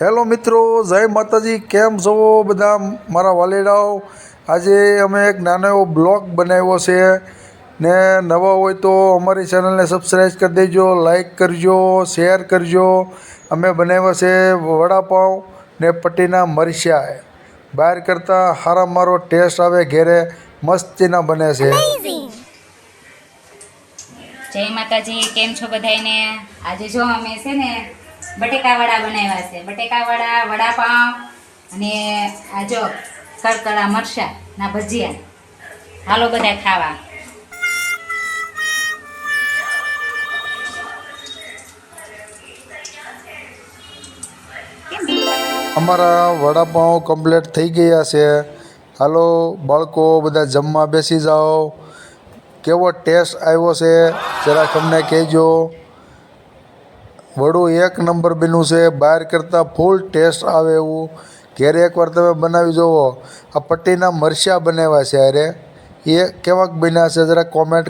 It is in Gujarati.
હેલો મિત્રો, જય માતાજી, કેમ છો બધા મારા વાલેડાઓ? આજે અમે એક નાનો એવો બ્લોગ બનાવ્યો છે ને નવા હોય તો અમારી ચેનલને સબસ્ક્રાઈબ કરી દેજો લાઈક કરજો શેર કરજો. અમે બનાવ્યા છે વડાપાઉં ને પટ્ટીના મરચાં બહાર કરતાં સારા મારો ટેસ્ટ આવે ઘેરે, મસ્તીના બને છે. જય માતાજી, કેમ છો બધાને આજે જો અમે છે ને બટેકા વડા બનાવ્યા છે. બટેકા વડા વડાપાઉં અને આ જો કડકડા મરચાં ના ભજીયા. હાલો બધા ખાવા. અમારા વડાપાઉં કમ્પ્લીટ થઈ ગયા છે. હાલો, બાળકો બધા જમવા બેસી જાઓ. કેવો ટેસ્ટ આવ્યો છે? જરાક અમને કહેજો. વડું એક નંબર બન્યું છે, બહાર કરતાં ફૂલ ટેસ્ટ આવે એવું. ઘેરે એકવાર તમે બનાવી જુઓ આ પટ્ટીના મરચાં બનાવ્યા છે અરે એ કેવાક બન્યા છે, જરા કોમેન્ટ